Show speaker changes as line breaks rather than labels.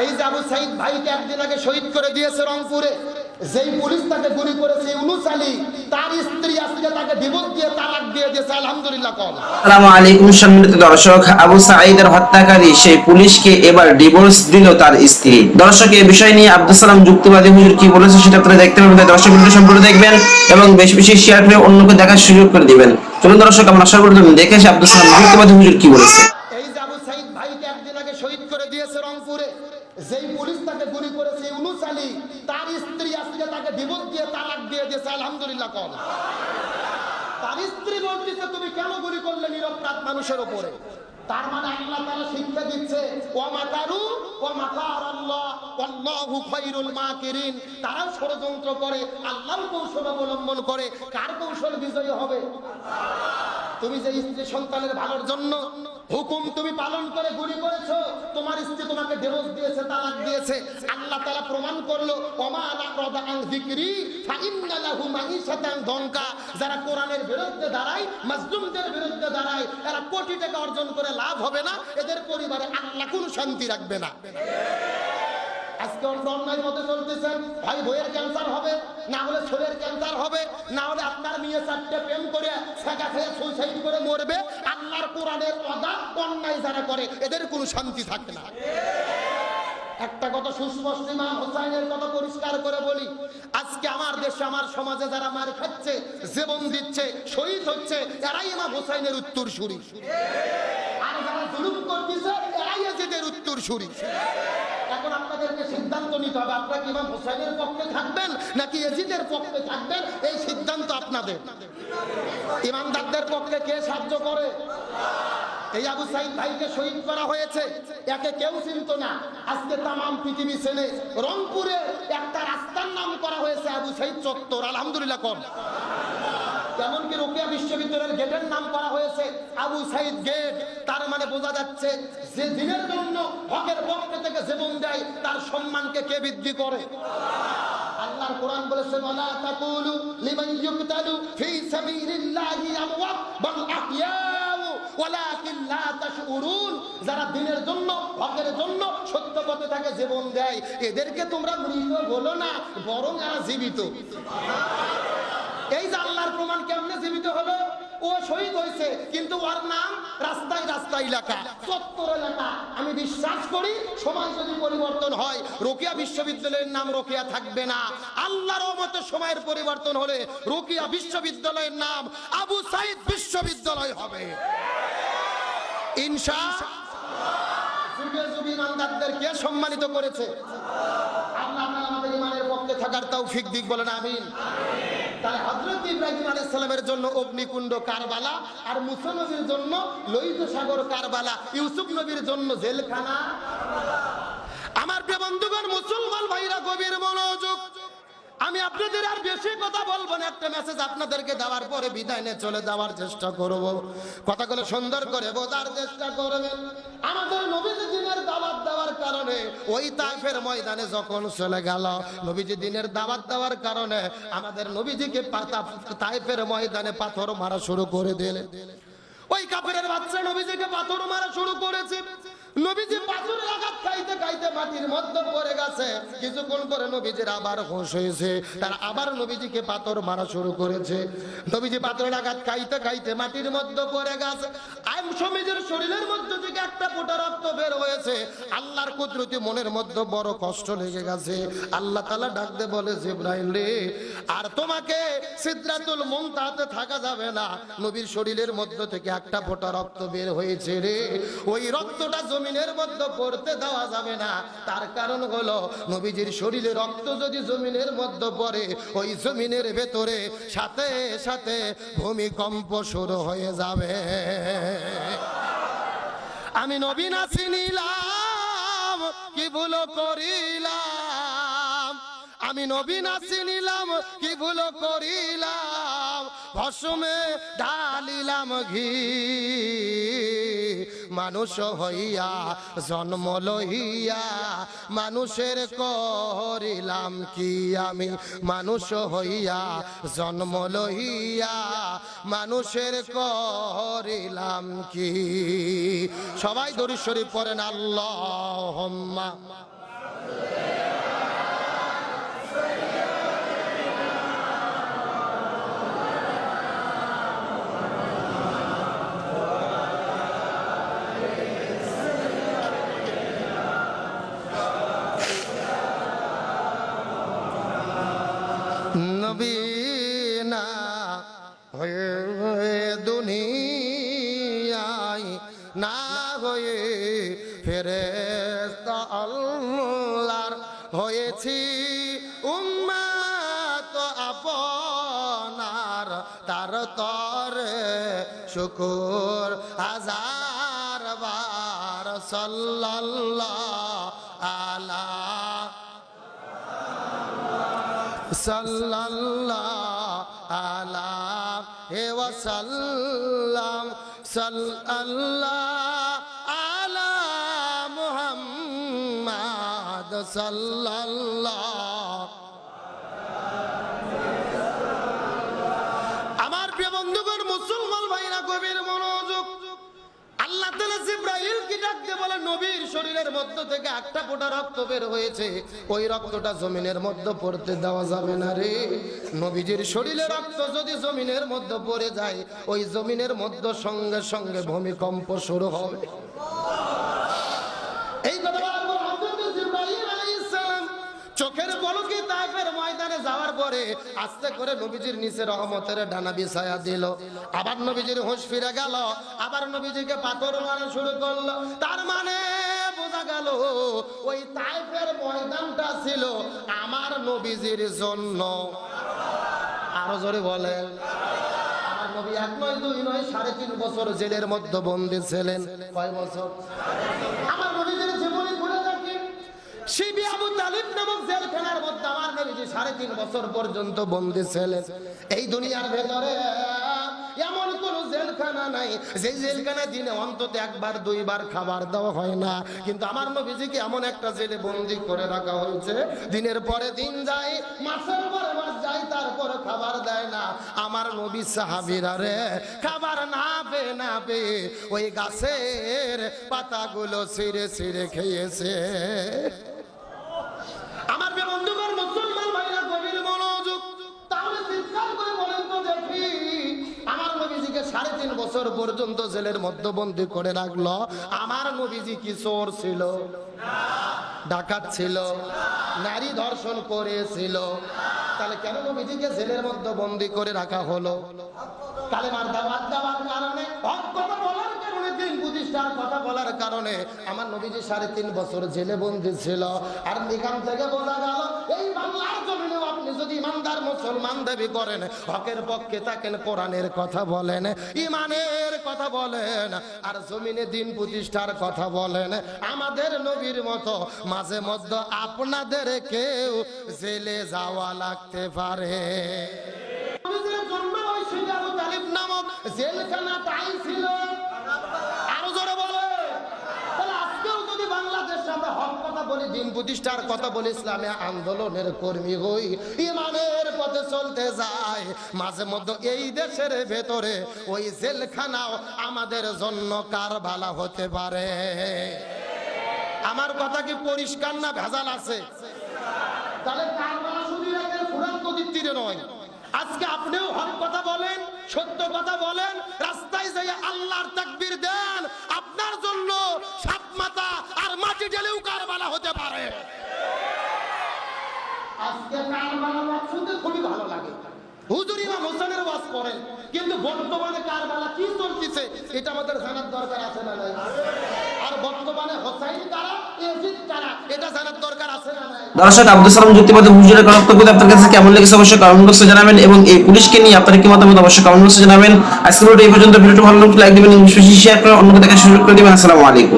এই যে আবু সাইদ ভাইকে একদিন আগে শহীদ করে দিয়েছে রংপুরে, যেই পুলিশ তাকে গুলি করেছে, ইউনুস আলী, তার স্ত্রী আজকে তাকে ডিভোর্স দিয়ে তালাক দিয়ে দিয়েছে, আলহামদুলিল্লাহ কল
আসসালামু আলাইকুম সম্মানিত দর্শক, আবু সাঈদের হত্যাকারী সেই পুলিশকে এবার ডিভোর্স দিল তার স্ত্রী। দর্শক এই বিষয় নিয়ে আব্দুল সালাম যুক্তিবাদী হুজুর কি বলেছে সেটা আপনারা দেখতে পাবেন দর্শক ভিডিও সম্পূর্ণ দেখবেন এবং বেশি বেশি শেয়ার করে অন্যকে দেখার সুযোগ করে দিবেন। চলুন দর্শক, আমরা আশা করি দেখে আব্দুল সালাম যুক্তিবাদী হুজুর কি বলেছে
এই যে আবু সাইদ ভাইকে একদিন আগে শহীদ করে দিয়েছে রংপুরে যেই পুলিশ তাকে গুলি করেছে ইউনুস আলী তার স্ত্রী আজকে তাকে ডিভোর্স দিয়ে তালাক দিয়ে দিয়েছে, আলহামদুলিল্লাহ কল তার স্ত্রী বলতেছে, তুমি কেন গুলি করলে নিরপরাধ মানুষের ওপরে তার মানে আল্লাহ তারা শিক্ষা দিচ্ছে ও মাতারু ও মাকার আল্লাহ আল্লাহু খায়রুল মাকিরিন। তারাও ষড়যন্ত্র করে, আল্লাহর কৌশল অবলম্বন করে। কার কৌশল বিজয়ী হবে? তুমি যে স্ত্রী সন্তানের ভালোর জন্য হুকুম তুমি পালন করে গুলি করেছ, তোমার স্ত্রী তোমাকে ডিভোর্স দিয়েছে, তালাক দিয়েছে। আল্লাহ তাআলা প্রমাণ করল, ওমা আলা রাদা আন যারা কোরআনের বিরুদ্ধে দাঁড়ায়, মাজলুমদের বিরুদ্ধে দাঁড়ায়, এরা কোটি টাকা অর্জন করে লাভ হবে না, এদের পরিবারে আল্লাহ কোনো শান্তি রাখবে না। আজকে অন্য অন্যায় মতে চলতেছেন। ভাই, বইয়ের ক্যান্সার হবে, না হলে ছোলের ক্যান্সার হবে, না হলে আপনার মেয়ে চারটে প্রেম করে ছেঁকা খেয়ে সুইসাইড করে মরবে। আল্লাহর কোরআনের অদা অন্যায় যারা করে, এদের কোনো শান্তি থাকে না। একটা কথা সুস্পষ্ট, ইমাম হোসাইনের কথা পরিষ্কার করে বলি। আজকে আমার দেশে, আমার সমাজে যারা মার খাচ্ছে, জীবন দিচ্ছে, শহীদ হচ্ছে, এরাই ইমাম হোসাইনের উত্তর সুরি আর যারা জুলুম করতেছে, এরাই এজিদের উত্তর সুরি আপনাদেরকে সিদ্ধান্ত নিতে হবে। আপনারা কি ইমাম হোসাইনের পক্ষে থাকবেন নাকি এজিদের পক্ষে থাকবেন? এই সিদ্ধান্ত আপনাদের। ইমানদারদের পক্ষে কে সাহায্য করে? এই আবু সাইদ ভাইকে শহীদ করা হয়েছে। একে কেউ চিনত না। আজকে তামাম পৃথিবী ছেলে রংপুরে একটা রাস্তার নাম করা হয়েছে আবু সাইদ চত্বর। আলহামদুলিল্লাহ কম এমনকি রোকেয়া বিশ্ববিদ্যালয়ের গেটের নাম করা হয়েছে আবু সাইদ গেট। তার মানে বোঝা যাচ্ছে যে দিনের জন্য হকের পক্ষে থেকে জীবন দেয়, তার সম্মানকে কে বৃদ্ধি করে? আল্লাহর কোরআন বলেছে, ওয়ালা যারা দিনের জন্য, হকের জন্য সত্য পথে থাকে জীবন দেয়, এদেরকে তোমরা মৃত বলো না, বরং এরা জীবিত এই যে আল্লাহর প্রমাণ কেমনে জীবিত হলো? ও শহীদ হয়েছে, কিন্তু ওর নাম রাস্তায় রাস্তায় এলাকা চত্বর এলাকা আমি বিশ্বাস করি সমাজ যদি পরিবর্তন হয়, রোকিয়া বিশ্ববিদ্যালয়ের নাম রোকিয়া থাকবে না। আল্লাহর মতো সময়ের পরিবর্তন হলে রোকিয়া বিশ্ববিদ্যালয়ের নাম আবু সাইদ বিশ্ববিদ্যালয় হবে। ইনশা যুগে যুগে ইমানদারদেরকে সম্মানিত করেছে? ইমানের থাকার থাকার তৌফিক দিক বলেন, আমিন। তাহলে হজরত ইব্রাহিম আলাইসালামের সালামের জন্য অগ্নিকুণ্ড কারবালা আর মুসা নবীর জন্য লোহিত সাগর কারবালা, ইউসুফ নবীর জন্য জেলখানা। আমি আপনাদের আর বেশি কথা বলব না। একটা মেসেজ আপনাদেরকে দেওয়ার পরে বিদায় নিয়ে চলে যাওয়ার চেষ্টা করব। কথাগুলো সুন্দর করে বোঝার চেষ্টা করবেন আমাদের নবীজি দিনের দাওয়াত দেওয়ার কারণে ওই তাইফের ময়দানে যখন চলে গেল, নবীজি দিনের দাওয়াত দেওয়ার কারণে আমাদের নবীজিকে পাতা তাইফের ময়দানে পাথর মারা শুরু করে দিলেন ওই কাপড়ের বাচ্চা নবীজিকে পাথর মারা শুরু করেছে। নবীজি পাথরের খাইতে খাইতে মাটির মধ্যে পড়ে গেছে। কিছুক্ষণ নবীজির আবার হোশ হয়েছে। তার আবার নবীজিকে পাথর মারা শুরু করেছে। নবীজি খাইতে খাইতে মাটির মধ্যে পড়ে গেছে। আইম শরীরের মধ্যে থেকে একটা রক্ত বের হয়েছে। আল্লাহর কুদরতি মনের মধ্যে বড় কষ্ট লেগে গেছে। আল্লাহ তালা ডাকতে বলে, জিব্রাইল রে, আর তোমাকে সিদ্ধাতুল মুনতাহাতে থাকা যাবে না। নবীর শরীরের মধ্যে থেকে একটা ফোঁটা রক্ত বের হয়েছে রে। ওই রক্তটা জমিনের মধ্যে পড়তে দেওয়া যাবে না। তার কারণ হলো, নবীজির শরীরে রক্ত যদি জমিনের মধ্যে পড়ে, ওই জমিনের ভেতরে সাথে সাথে ভূমিকম্প শুরু হয়ে যাবে। আমি নবীন আসিনিলাম কি ভুল করিলাম? আমি নবী না চিনিলাম, কি ভুল করিলাম? ভসমে ঢালিলাম ঘি। মানুষ হইয়া, জন্ম লইয়া, মানুষের করিলাম কি আমি? মানুষ হইয়া, জন্ম লইয়া, মানুষের করিলাম কি? সবাই দরুদ শরীফ পড়েন আল্লাহ তার তরে, শুকুর হাজার বার সাল্লাল্লাহ আলা সাল্লাল্লাহ আলা হে ওয়াসাল্লাম সাল্লাল্লাহ আলা মুহাম্মাদ সাল্লাল্লাহ শরীরের মধ্য থেকে একটা ফোঁটা রক্ত বের হয়েছে। ওই রক্তটা জমিনের মধ্যে পড়তে দেওয়া যাবে না রে। নবীজির শরীরে রক্ত যদি জমিনের মধ্যে পড়ে যায়, ওই জমিনের মধ্যে সঙ্গে সঙ্গে ভূমিকম্প শুরু হবে। আবার নবীজির হোশ ফিরে গেল। আবার নবীজিকে পাথর মারা শুরু করল। তার মানে গেল। ওই তাইফের ময়দানটা ছিল আমার নবীজির জন্য। আরও জোরে বলেন। সাড়ে তিন বছর পর্যন্ত বন্দী এই দুনিয়ার ভেতরে এমন কোন জেলখানা নাই। যে জেলখানা দিনে অন্তত একবার, দুইবার খাবার দেওয়া হয় না। কিন্তু আমার নবীজিকে এমন একটা জেলে বন্দি করে রাখা হয়েছে। দিনের পরে দিন যায়, মাসের পরে মাস যায়, তারপরে খাবার দেয় না। আমার নবী সাহাবিরা রে, খাবার না পেয়ে না পেয়ে ওই গাছের পাতাগুলো ছিঁড়ে ছিঁড়ে খেয়েছে। বছর পর্যন্ত জেলের মধ্যবন্দী করে রাখল। আমার নবীজি কি চোর ছিল? ডাকাত ছিল। নারী ধর্ষণ করেছিল। তাহলে কেন নবীজিকে জেলের মধ্যে বন্দি করে রাখা হলো? কারণে হক কথা কারণে দিন প্রতিষ্ঠার কথা বলার কারণে আমার নবীজি সাড়ে তিন বছর জেলে বন্দি ছিল। আর এখান থেকে বোঝা গেল, এই বাংলার জমিনেও আপনি যদি ইমানদার মুসলমান দাবি করেন, হকের পক্ষে থাকেন, কোরআনের কথা বলেন, ইমানের কথা বলেন, আর জমিনে দিন প্রতিষ্ঠার কথা বলেন, আমাদের নবীর মতো মাঝে মধ্যে আপনাদের কেউ জেলে যাওয়া লাগতে পারে। নবীজির জন্ম ওই শিয়া আবু তালিব নামক জেলখানাটাই ছিল আরও জোরে বলে তাহলে আজকেও যদি বাংলাদেশে আমরা হক কথা বলি দিন প্রতিষ্ঠার কথা বলি ইসলামে আন্দোলনের কর্মী হই। ইমানের পথে চলতে যায়। মাঝে মধ্যে এই দেশের ভেতরে ওই জেলখানাও আমাদের জন্য কারবালা হতে পারে। আমার কথা কি পরিষ্কার না ভেজাল আছে? তাহলে কারবালা শুধু ফুরাত নদীর তীরে নয়। আজকে আপনিও হক কথা বলেন, সত্য কথা বলেন মাটি ঢেলেও কারবালা হতে পারে। আজকে কারবালা ওয়াজ শুনতে খুবই ভালো লাগে। হুজুর ইমাম হোসেনের ওয়াজ করেন কিন্তু বর্তমানে কারবালা কি চলতেছে এটা আমাদের জানার দরকার আছে না নাই? আর বর্তমানে হোসাইন কারা এজিদ কারা এটা জানার দরকার আছে না নাই?
দর্শক আব্দুল সালাম যুক্তিবাদী হুজুরের বক্তব্য আপনার কাছে কেমন লেগেছে অবশ্যই কমেন্ট বক্সে জানাবেন এবং এই পুলিশকে নিয়ে আপনার কি মতামত অবশ্যই কমেন্ট বক্সে জানাবেন। আজকের এই পর্যন্ত ভিডিওটি ভালো লাগলে লাইক দিবেন বেশি শেয়ার করে অন্যকে দেখার সুযোগ করে দিবেন। আসসালামু আলাইকুম।